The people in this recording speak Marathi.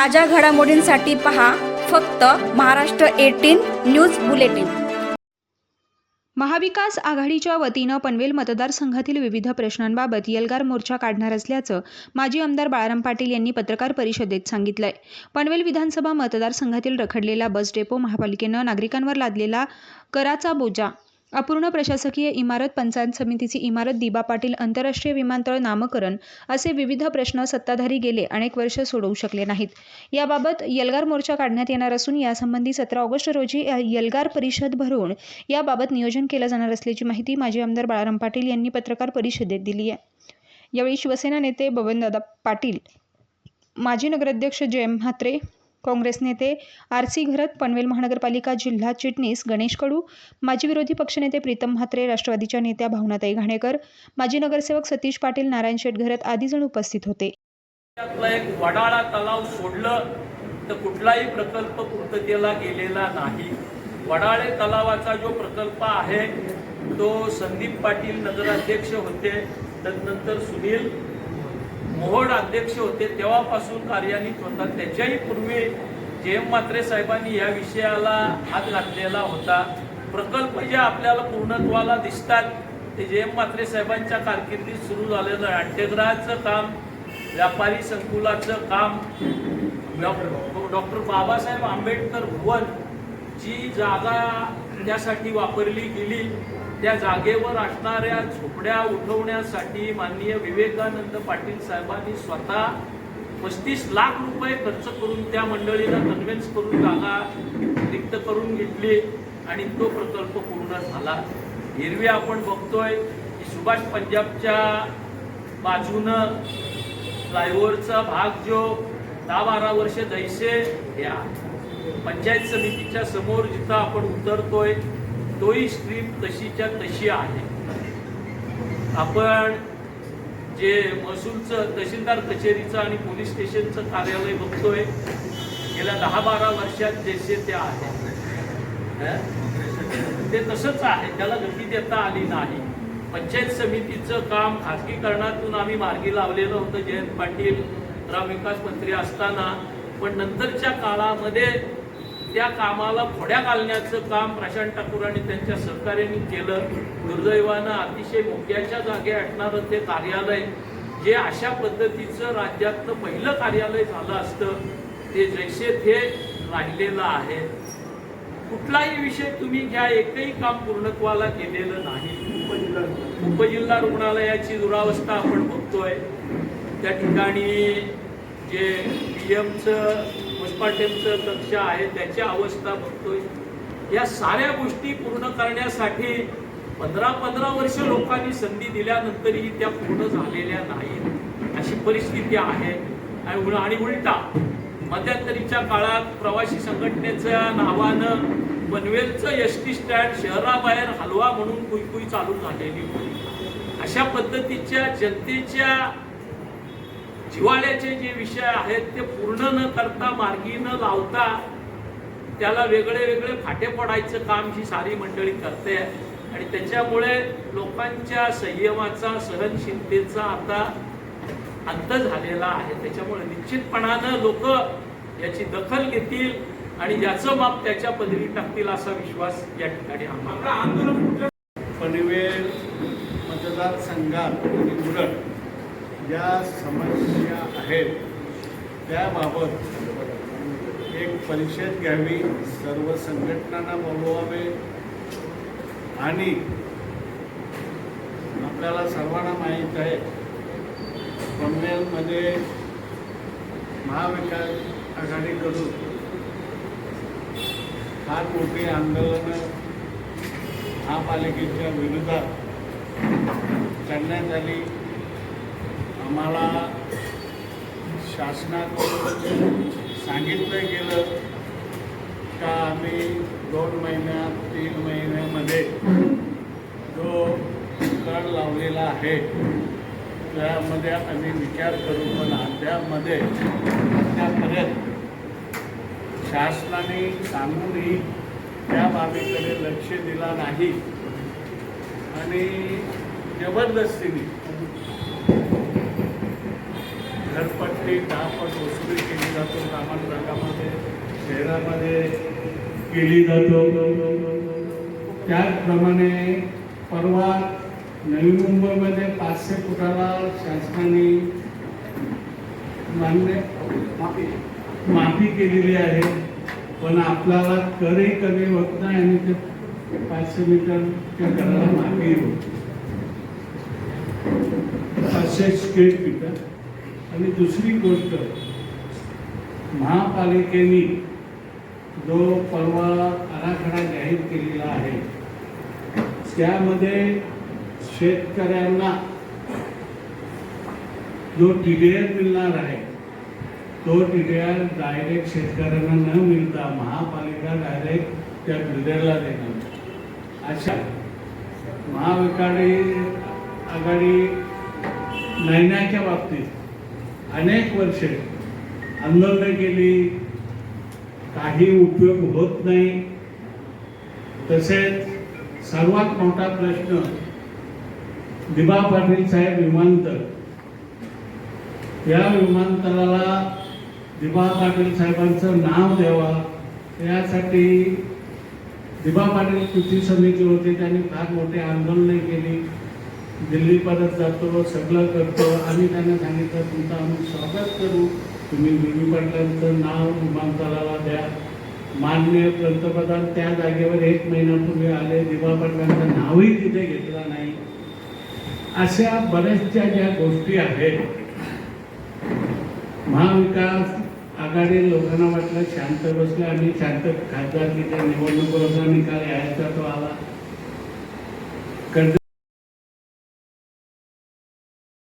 ताज्या घडामोडींसाठी पहा फक्त महाराष्ट्र एटीन न्यूज बुलेटिन. महाविकास आघाडीच्या वतीनं पनवेल मतदारसंघातील विविध प्रश्नांबाबत यलगार मोर्चा काढणार असल्याचं माजी आमदार बाळाराम पाटील यांनी पत्रकार परिषदेत सांगितलंय. पनवेल विधानसभा मतदारसंघातील रखडलेला बस डेपो महापालिकेनं नागरिकांवर लादलेला कराचा बोजा अपूर्ण प्रशासकीय इमारत पंचायत समितीची इमारत दिबा पाटील आंतरराष्ट्रीय विमानतळ नामकरण असे विविध प्रश्न सत्ताधारी गेले अनेक वर्ष सोडवू शकले नाहीत. याबाबत यलगार मोर्चा काढण्यात येणार असून यासंबंधी सतरा ऑगस्ट रोजी यलगार परिषद भरवून याबाबत नियोजन केलं जाणार असल्याची माहिती माजी आमदार बाळाराम पाटील यांनी पत्रकार परिषदेत दिली आहे. यावेळी शिवसेना नेते बबनदादा पाटील माजी नगराध्यक्ष जयम म्हात्रे काँग्रेस नेते आर सी घरत पनवेल महानगरपालिका जिल्हा चिटणीस गणेश कडू माजी विरोधी पक्षनेते प्रीतम म्हात्रे राष्ट्रवादीच्या नेत्या भावनाताई घाणेकर माजी नगरसेवक सतीश पाटील नारायण शेठ घरत आदी जण उपस्थित होते. एक वडाळा तलाव सोडलं तर कुठलाही प्रकल्प पूर्ततेला गेलेला नाही. वडाळे तलावाचा जो प्रकल्प आहे तो संदीप पाटील नगराध्यक्ष होते तदनंतर सुनील मोहड अध्यक्ष होते तेव्हापासून कार्यान्वित होतात. त्याच्याही पूर्वी जे एम म्हात्रे साहेबांनी या विषयाला हात घातलेला होता. प्रकल्प जे आपल्याला पूर्णत्वाला दिसतात ते जे एम म्हात्रे साहेबांच्या कारकिर्दीत सुरू झालेलं नाट्यगृहाचं काम व्यापारी संकुलाचं काम डॉक्टर बाबासाहेब आंबेडकर भुवन जी जागा त्यासाठी वापरली गेली. त्या जागेवर असणाऱ्या झोपड्या उठवण्यासाठी माननीय विवेकानंद पाटील साहेबांनी स्वतः पस्तीस लाख रुपये खर्च करून त्या मंडळीला कन्व्हिन्स करून जागा रिक्त करून घेतली आणि तो प्रकल्प पूर्ण झाला. एरवी आपण बघतोय की सुभाष पंजाबच्या बाजूनं फ्लायओव्हरचा भाग जो दहा बारा वर्ष जैसे या पंचायत समितीच्या समोर जिथं आपण उतरतोय तोही स्ट्रीम तशीच्या तशी आहे. आपण जे महसूलचं तहसीलदार कचेरीचं आणि पोलीस स्टेशनचं कार्यालय बघतोय गेल्या दहा बारा वर्षात जसे ते आहे. ते तसंच आहे त्याला गती देता आली नाही. पंचायत समितीचं काम खाजगीकरणातून आम्ही मार्गी लावलेलं होतं जयंत पाटील ग्रामविकास मंत्री असताना. पण नंतरच्या काळामध्ये त्या कामाला फोड्या घालण्याचं काम प्रशांत ठाकूर आणि त्यांच्या सहकार्याने केलं. दुर्दैवानं अतिशय मोक्याच्या जागे असणारं ते कार्यालय जे अशा पद्धतीचं राज्यातलं पहिलं कार्यालय झालं असतं ते जैसे थे राहिलेलं आहे. कुठलाही विषय तुम्ही घ्या एकही काम पूर्णत्वाला केलेलं नाही. उपजिल्हा रुग्णालयाची दुरावस्था आपण बघतोय. त्या ठिकाणी जे पी एमचं पोस्टमार्टमचं कक्ष आहे त्याची अवस्था बघतोय. या साऱ्या गोष्टी पूर्ण करण्यासाठी पंधरा पंधरा वर्ष लोकांनी संधी दिल्यानंतरही त्या पूर्ण झालेल्या नाहीत. अशी परिस्थिती आहे. आणि आणि उलटा मध्यंतरीच्या काळात प्रवासी संघटनेच्या नावानं पनवेलचं एस टी स्टँड शहराबाहेर हलवा म्हणून कुईकुई चालू झालेली होती. अशा पद्धतीच्या जनतेच्या जिवाळ्याचे जे विषय आहेत ते पूर्ण न करता मार्गी न लावता त्याला वेगळे वेगळे फाटे पडायचं काम ही सारी मंडळी करते. आणि त्याच्यामुळे लोकांच्या संयमाचा सहनशीलतेचा आता अंत झालेला आहे. त्याच्यामुळे निश्चितपणानं लोक याची दखल घेतील आणि ज्याचं माप त्याच्या पदरी टाकतील असा विश्वास या ठिकाणी आम्हाला पनवेल मतदारसंघात म्हणजे आणि ज्या समस्या आहेत त्याबाबत एक परिषद घ्यावी सर्व संघटनांना बोलवावे आणि आपल्याला सर्वांना माहीत आहे पनवेलमध्ये महाविकास आघाडीकडून फार मोठी आंदोलनं महापालिकेच्या विरोधात करण्यात आली. आम्हाला शासनाकडून सांगितलं गेलं का आम्ही दोन महिन्यात तीन महिन्यामध्ये जो कर लावलेला आहे त्यामध्ये आम्ही विचार करू पण अद्यामध्ये अद्यापर्यंत शासनाने सांगूनही त्या बाबीकडे लक्ष दिला नाही. आणि जबरदस्तीने घरपट्टी त्याच्यासाठी दहा पट वसुली केली जातो ग्रामीण भागामध्ये शहरामध्ये केली जातो. त्याचप्रमाणे परवा नवी मुंबईमध्ये पाचशे फुटाला शासनाने मान्य माफी. केलेली आहे. पण आपल्याला करही कमी होत नाही आणि ते पाचशे मीटरच्या कराला माफी होत पाचशे स्क्वेअर फीट आणि दुसरी गोष्ट महापालिकेने जो परवा आराखडा जाहीर केलेला आहे त्यामध्ये शेतकऱ्यांना जो टी डी आर मिळणार आहे तो टी डी आर डायरेक्ट शेतकऱ्यांना न मिळता महापालिका डायरेक्ट त्या बिल्डरला देणार. अशा महाविकाडी आघाडी महिन्याच्या बाबतीत अनेक वर्षे आंदोलनं केली. काही उपयोग होत नाही. तसेच सर्वात मोठा प्रश्न दिबा पाटील साहेब विमानतळ. या विमानतळाला दिबा पाटील साहेबांचं नाव द्यावा. यासाठी दिबा पाटील कृती समिती होती. त्यांनी फार मोठे आंदोलने केली. दिल्ली परत जातो सगळं करतो. आम्ही त्यांना सांगितलं तुमचं आम्ही स्वागत करू. तुम्ही दिल्ली पाटलांचं नाव विमानतळाला द्या. मान्य पंतप्रधान त्या जागेवर एक महिन्यापूर्वी आले. दिवा पाटलांचं नावही तिथे घेतलं नाही. अशा बऱ्याचशा ज्या गोष्टी आहेत महाविकास आघाडी लोकांना वाटलं शांत बसलं. आणि शांत खासदारकीच्या निवडणुकीचा निकाल यायचा तो आला.